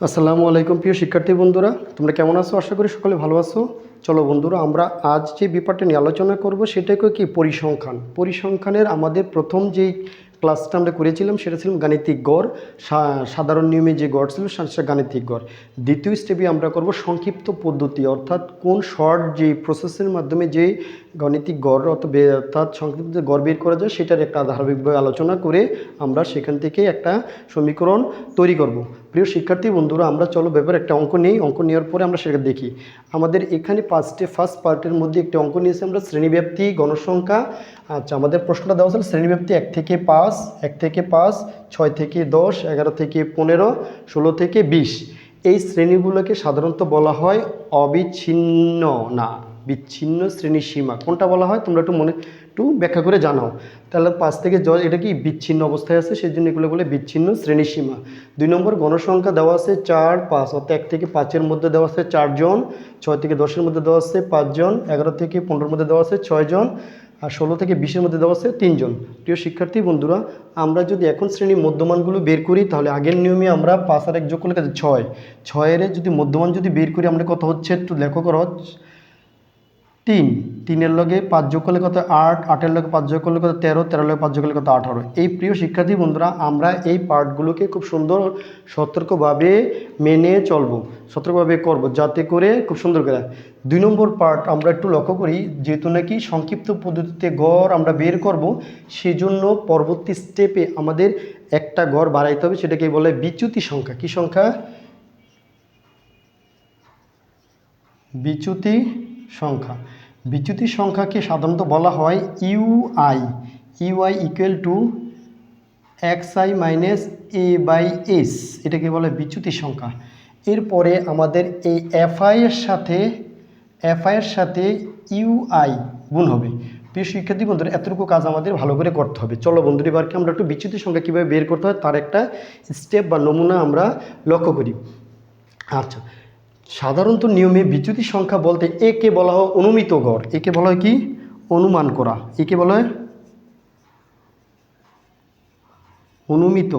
আসসালামু আলাইকুম প্রিয় শিক্ষার্থী বন্ধুরা, তোমরা কেমন আছো? আশা করি সকলে ভালো আছো। চলো বন্ধুরা, আমরা আজ যে ব্যাপারটা নিয়ে আলোচনা করব সেটাকে কি? পরিসংখ্যান। পরিসংখ্যানের আমাদের প্রথম যেই ক্লাসটা আমরা করেছিলাম সেটা ছিল গাণিতিক গড়। সাধারণ নিয়মে যে গড় ছিল সেটা গাণিতিক গড়। দ্বিতীয় স্টেপে আমরা করব সংক্ষিপ্ত পদ্ধতি, অর্থাৎ কোন শর্ট যে প্রসেসের মাধ্যমে যে গাণিতিক গড় অর্থাৎ সংক্ষিপ্ত যে গড় বের করা যায় সেটার একটা ধারাবাহিকভাবে আলোচনা করে আমরা সেখান থেকে একটা সমীকরণ তৈরি করব। প্রিয় শিক্ষার্থী বন্ধুরা, আমরা চলো ব্যাপারে একটা অঙ্ক নিই। অঙ্ক নেওয়ার পরে আমরা সেটা দেখি। আমাদের এখানে পাঁচটি ফার্স্ট পার্টের মধ্যে একটি অঙ্ক নিয়েছি আমরা, শ্রেণীব্যাপ্তি, গণসংখ্যা। আচ্ছা আমাদের প্রশ্নটা দেওয়া ছিল শ্রেণীব্যাপ্তি এক থেকে পাঁচ, এক থেকে পাঁচ, ছয় থেকে দশ, এগারো থেকে পনেরো, ষোলো থেকে বিশ। এই শ্রেণীগুলোকে সাধারণত বলা হয় অবিচ্ছিন্ন না। বিচ্ছিন্ন শ্রেণি সীমা। কোনটা বলা হয়? তোমরা একটু মনে, একটু ব্যাখ্যা করে জানাও। তাহলে পাঁচ থেকে জল এটা কি বিচ্ছিন্ন অবস্থায় আছে? সেই জন্য এগুলো বলে বিচ্ছিন্ন শ্রেণি সীমা। দুই নম্বর, গণসংখ্যা দেওয়া আছে চার, পাঁচ, অর্থাৎ এক থেকে পাঁচের মধ্যে দেওয়া আছে চারজন, ছয় থেকে দশের মধ্যে দেওয়া আছে পাঁচজন, এগারো থেকে পনেরোর মধ্যে দেওয়া আছে ছয়জন, আর ষোলো থেকে বিশের মধ্যে দেওয়া আছে তিনজন। প্রিয় শিক্ষার্থী, বন্ধুরা, আমরা যদি এখন শ্রেণির মধ্যমানগুলো বের করি, তাহলে আগের নিয়মে আমরা পাঁচ আর এক যোগ করলে কত? ছয়। ছয়ের যদি মধ্যমান যদি বের করি, আমরা কত হচ্ছে? একটু লেখো করো। তিন, তিনের লগে পাঁচ যোগ করলে কত আট, আটের লগে পাঁচ যোগ করলে কত তেরো তেরোর লগে পাঁচ যোগ করলে কত আঠারো। এই প্রিয় শিক্ষার্থী বন্ধুরা, আমরা এই পার্টগুলোকে খুব সুন্দর সতর্কভাবে মেনে চলবো, সতর্কভাবে করব, যাতে করে খুব সুন্দর করে। দুই নম্বর পার্ট আমরা একটু লক্ষ্য করি, যেহেতু নাকি সংক্ষিপ্ত পদ্ধতিতে গড় আমরা বের করব, সেজন্য পরবর্তী স্টেপে আমাদের একটা গড় বাড়াইতে হবে, সেটাকে বলে বিচ্যুতি সংখ্যা। কি সংখ্যা? বিচ্যুতি সংখ্যা। বিচ্যুতি সংখ্যাকে সাধারণত বলা হয় U I U I equal to X I minus A by S এটাকে বলে বিচ্যুতি সংখ্যা। এরপরে আমাদের এই এফআই এর সাথে এফআই এর সাথে ইউআই গুণ হবে। প্রিয় শিক্ষার্থী বন্ধুরা, এতটুকু কাজ আমাদের ভালো করে করতে হবে। চলো বন্ধুরা এবারকে আমরা একটু বিচ্যুতি সংখ্যা কীভাবে বের করতে হয়, তার একটা স্টেপ বা নমুনা আমরা লক্ষ্য করি। আচ্ছা সাধারণত নিয়মে বিচ্যুতি সংখ্যা বলতে একে বলা হয় অনুমিত গড়। একে বলা হয় কি? অনুমান করা। একে বলা হয় অনুমিত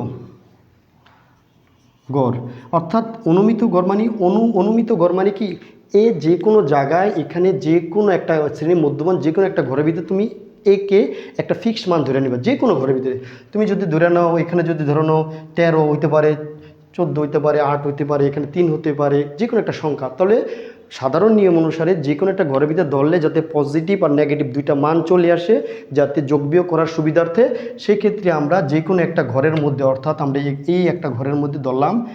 গড়। অর্থাৎ অনুমিত গড় মানে অনু, অনুমিত গড় মানে কি? এ যে কোনো জায়গায় এখানে যে কোনো একটা শ্রেণির মধ্যমান যে কোনো একটা ঘরের ভিতরে তুমি একে একটা ফিক্সড মান ধরে নিবা, যে কোনো ঘরের ভিতরে। তুমি যদি ধরে নাও, এখানে যদি ধরে নাও, তেরো হইতে পারে চোদ্দ হইতে পারে, আট হইতে পারে, এখানে তিন হতে পারে যে কোনো একটা সংখ্যা। তাহলে সাধারণ নিয়ম অনুসারে যে কোনো একটা ঘরের ভিতরে ধরলে যাতে পজিটিভ আর নেগেটিভ দুইটা মান চলে আসে, যাতে যোগ বিয়োগ করার সুবিধার্থে, সেক্ষেত্রে আমরা যে কোনো একটা ঘরের মধ্যে, অর্থাৎ আমরা এই- এই একটা ঘরের মধ্যে ধরলাম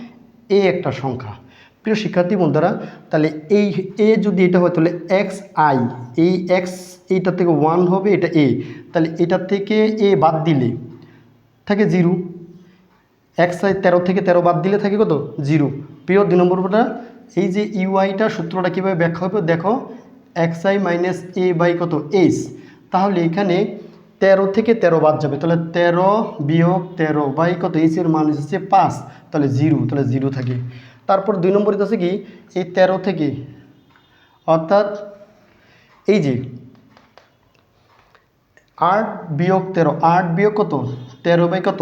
এ একটা সংখ্যা। প্রিয় শিক্ষার্থী বন্ধুরা, তাহলে এই, এ যদি এটা হয়, তাহলে এক্স আই এই এক্স এইটা থেকে ওয়ান হবে, এটা এ তাহলে এটা থেকে এ বাদ দিলে, থাকে জিরো এক্স আই তেরো থেকে তেরো বাদ দিলে থাকে কত? জিরো। প্রিয়, দুই নম্বরটা এই যে ইউআইটা সূত্রটা কীভাবে ব্যাখ্যা হবে? দেখো X I minus A by কত? এইচ তাহলে এখানে তেরো থেকে তেরো বাদ যাবে। তাহলে তেরো বিয়োগ তেরো বাই কত? এইচের মান হচ্ছে পাঁচ। তাহলে জিরো তাহলে জিরো থাকে। তারপর দুই নম্বরে আছে কি? এই তেরো থেকে, অর্থাৎ এই যে আট বিয়োগ তেরো, আট বিয়োগ কত? তেরো বাই কত?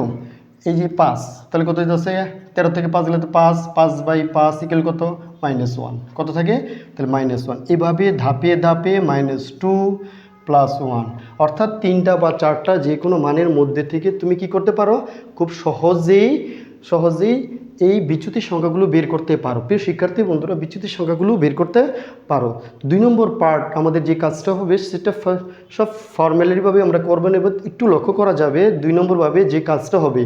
এই যে পাঁচ, তাহলে কত আছে তেরো থেকে পাঁচ গেলে তো পাঁচ পাঁচ বাই পাঁচ ইকেল কত? মাইনাস ওয়ান কত থাকে? তাহলে মাইনাস ওয়ান এভাবে ধাপে ধাপে মাইনাস টু প্লাস ওয়ান অর্থাৎ তিনটা বা চারটা যে কোনো মানের মধ্যে থেকে তুমি কি করতে পারো? খুব সহজেই সহজেই এই বিচ্যুতির সংখ্যাগুলো বের করতে পারো। প্রিয় শিক্ষার্থী বন্ধুরা বিচ্যুতির সংখ্যাগুলো বের করতে পারো। দুই নম্বর পার্ট আমাদের যে কাজটা হবে, সেটা সব ফর্মালিটিভাবে আমরা করব এবার একটু লক্ষ্য করা যাবে, দুই নম্বরভাবে যে কাজটা হবে।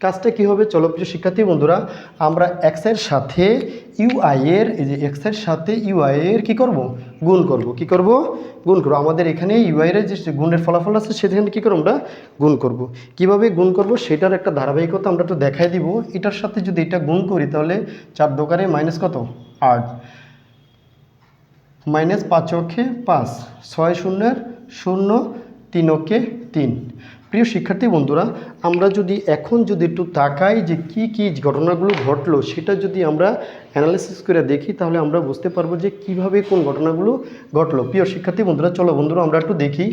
কাজটা কী হবে? চলো প্রিয় শিক্ষার্থী বন্ধুরা, আমরা এক্সের সাথে ইউআই এর, এই যে এক্সের সাথে ইউআই এর কী করব? গুণ করব। কি করব? গুণ করব। আমাদের এখানে ইউআই এর যে গুণের ফলাফল আছে, সেখানে কী করব আমরা? গুণ করব। কীভাবে গুণ করব? সেটার একটা ধারাবাহিকতা আমরা একটু দেখাই দিব। এটার সাথে যদি এটা গুণ করি, তাহলে চার দোকানে মাইনাস কত? আট। মাইনাস পাঁচ অক্ষে পাঁচ। ছয় শূন্যের শূন্য, তিন অক্ষে তিন। প্রিয় শিক্ষার্থী বন্ধুরা, আমরা যদি এখন যদি একটু তাকাই যে কি কি ঘটনাগুলো ঘটলো, সেটা যদি আমরা অ্যানালিসিস করে দেখি, তাহলে আমরা বুঝতে পারব যে কীভাবে কোন ঘটনাগুলো ঘটলো। প্রিয় শিক্ষার্থী বন্ধুরা, চলো বন্ধুরা, আমরা একটু দেখি।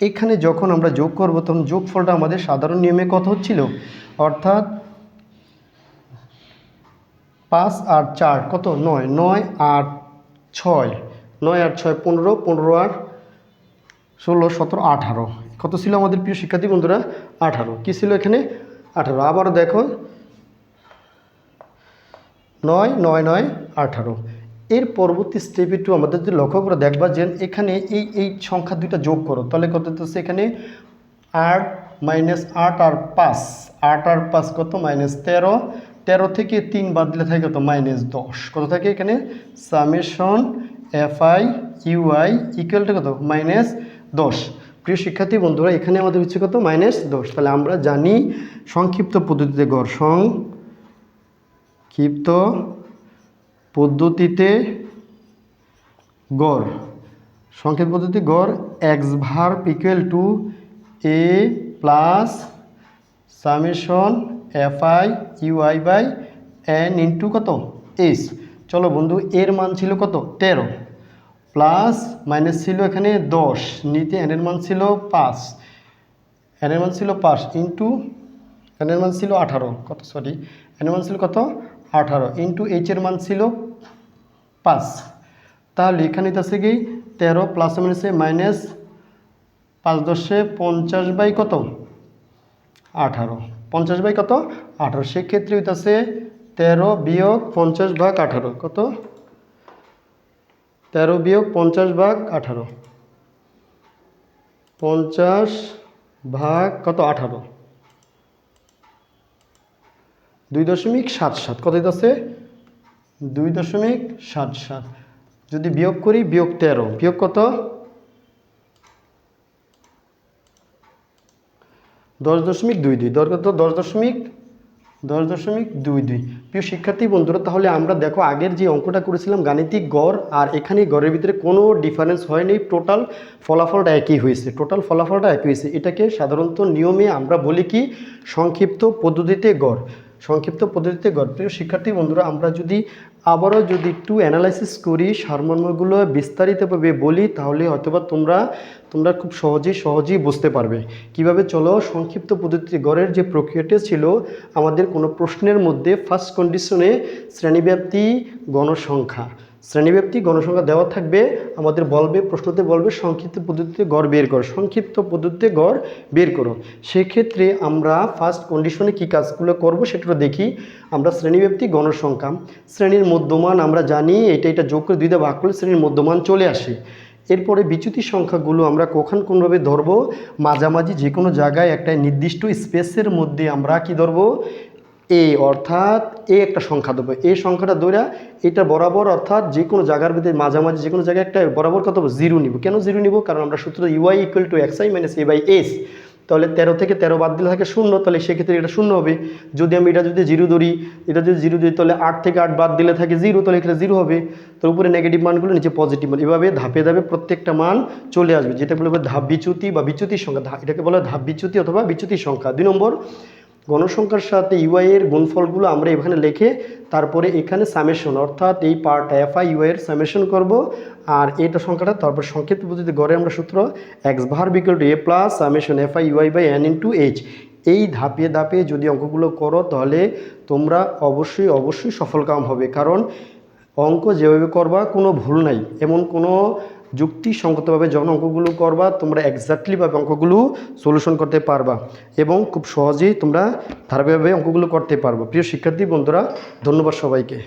এখানে যখন আমরা যোগ করব, তখন যোগফলটা আমাদের সাধারণ নিয়মে কত হচ্ছিল? অর্থাৎ পাঁচ আর চার, কত? নয়। নয় আর ছয়। নয় আর ছয়, পনেরো। পনেরো আর ষোলো, সতেরো, আঠারো। কত ছিল আমাদের প্রিয় শিক্ষার্থী বন্ধুরা? আঠারো। কী ছিল এখানে? আঠারো। আবারও দেখো। নয় নয় নয়, আঠারো। এর পরবর্তী স্টেপ একটু আমাদের যদি লক্ষ্য করে দেখবা যে এখানে এই এই সংখ্যা দুইটা যোগ করো। তাহলে কত হচ্ছে এখানে? আট মাইনাস আট আর পাঁচ। আট আর পাঁচ কত? মাইনাস তেরো। তেরো থেকে তিন বাদ দিলে থাকে কত? মাইনাস দশ। কত থাকে এখানে? Summation F I U I ইকুয়ালটা কত? মাইনাস দশ। প্রিয় শিক্ষার্থী, বন্ধুরা, এখানে আমাদের হচ্ছে কত? মাইনাস দশ। তাহলে আমরা জানি সংক্ষিপ্ত পদ্ধতিতে গড় সংক্ষিপ্ত পদ্ধতিতে গড়। সংক্ষেপ পদ্ধতি গড় X bar equal to A plus summation F I U I by N into কত? এস চলো বন্ধু, এর মান ছিল কত? তেরো। প্লাস মাইনাস ছিল এখানে দশ, নিতে এনের মান ছিল পাঁচ। এনের মান ছিল পাঁচ ইন্টু এনের মান ছিল আঠারো। কত? সরি এনের মান ছিল কত? আঠারো। ইন্টু এইচের মান ছিল পাঁচ। তাহলে এখানে আছে কি? তেরো প্লাস মাইনাসে মাইনাস পাঁচ দশে পঞ্চাশ বাই কত? আঠারো। পঞ্চাশ বাই কত? আঠারো। সেক্ষেত্রে হইতাছে তেরো বিয়োগ পঞ্চাশ ভাগ আঠারো। কত? তেরো বিয়োগ পঞ্চাশ ভাগ আঠারো। পঞ্চাশ ভাগ কত? আঠারো। দুই দশমিক সাত সাত। কত হইতাছে? দুই দশমিক সাত সাত। যদি বিয়োগ করি, বিয়োগ তেরো। বিয়োগ কত? দশ দশমিক দুই দুই। দর কত? দশ দশমিক দশ দশমিক দুই দুই। প্রিয় শিক্ষার্থী, বন্ধুরা, তাহলে আমরা দেখো আগের যে অঙ্কটা করেছিলাম, গাণিতিক গড়, আর এখানে গড়ের ভিতরে কোনো ডিফারেন্স হয়নি। টোটাল ফলাফলটা একই হয়েছে। টোটাল ফলাফলটা একই হয়েছে। এটাকে সাধারণত নিয়মে আমরা বলি কি? সংক্ষিপ্ত পদ্ধতিতে গড়। সংক্ষিপ্ত পদ্ধতিতে গড়। প্রিয় শিক্ষার্থী, বন্ধুরা, আমরা যদি আবারও যদি একটু অ্যানালাইসিস করি, সারমর্মগুলো বিস্তারিতভাবে বলি, তাহলে হয়তোবা তোমরা তোমরা খুব সহজেই সহজেই বুঝতে পারবে। কীভাবে চলো, সংক্ষিপ্ত পদ্ধতিতে গড়ের যে প্রক্রিয়াটি ছিল, আমাদের কোনো প্রশ্নের মধ্যে ফার্স্ট কন্ডিশনে শ্রেণীব্যাপ্তি গণসংখ্যা। শ্রেণীব্যাপ্তি গণসংখ্যা দেওয়া থাকবে, আমাদের বলবে, প্রশ্নতে বলবে, সংক্ষিপ্ত পদ্ধতিতে গড় বের করো, সংক্ষিপ্ত পদ্ধতিতে গড় বের করো। সেক্ষেত্রে আমরা ফার্স্ট কন্ডিশনে কী কাজগুলো করব সেটা দেখি। আমরা শ্রেণীব্যাপ্তি গণসংখ্যা, শ্রেণির মধ্যমান, আমরা জানি এটা এটা যোগ করে দুইটা ভাগ করলে শ্রেণির মধ্যমান চলে আসে। এরপরে বিচ্যুতি সংখ্যাগুলো আমরা কখন কোনোভাবে ধরবো? মাঝামাঝি যে কোনো জায়গায় একটা নির্দিষ্ট স্পেসের মধ্যে আমরা কি ধরবো? এ অর্থাৎ এ একটা সংখ্যা দেবো। এই সংখ্যাটা ধরে এটা বরাবর অর্থাৎ যে কোনো জায়গার ভিতরে মাঝামাঝি যে কোনো জায়গায় একটা বরাবর কত জিরো নিব। কেন জিরো নিব? কারণ আমরা সূত্র U I equal to X I minus A by S তাহলে তেরো থেকে তেরো বাদ দিলে থাকে শূন্য, তাহলে সেক্ষেত্রে এটা শূন্য হবে। যদি আমি এটা যদি জিরো ধরি, এটা যদি জিরো ধরি, তাহলে আট থেকে আট বাদ দিলে থাকে জিরো, তাহলে এখানে জিরো হবে। তো উপরে নেগেটিভ মানগুলো নিচে পজিটিভ মান। এভাবে ধাপে ধাপে প্রত্যেকটা মান চলে আসবে। যেটা বলবে ধাপ বিচ্যুতি বা বিচ্যুতির সংখ্যা। এটাকে বলা ধাপ বিচ্যুতি অথবা বিচ্যুতির সংখ্যা। দুই নম্বর গণসংখ্যার সাথে ইউআই এর গুণফলগুলো আমরা এখানে লিখে তারপরে এখানে সামেশন অর্থাৎ এই part F I U I এর সামেশন করব। আর এটা সংখ্যাটা তারপর সংক্ষিপ্ত পদ্ধতিতে গড়ে আমরা সূত্র এক্স ভার বিকল to A plus summation F I U I by N into H এই ধাপে ধাপে যদি অঙ্কগুলো করো তাহলে তোমরা অবশ্যই অবশ্যই সফলকাম হবে। কারণ অঙ্ক যেভাবে করবা, কোনো ভুল নাই। এমন কোনো যুক্তিসঙ্গতভাবে যখন অঙ্কগুলো করবা, তোমরা এক্স্যাক্টলিভাবে অঙ্কগুলো সলিউশন করতে পারবা এবং খুব সহজেই তোমরা ধারাবাহিকভাবে অঙ্কগুলো করতে পারবা। প্রিয় শিক্ষার্থী, বন্ধুরা, ধন্যবাদ সবাইকে।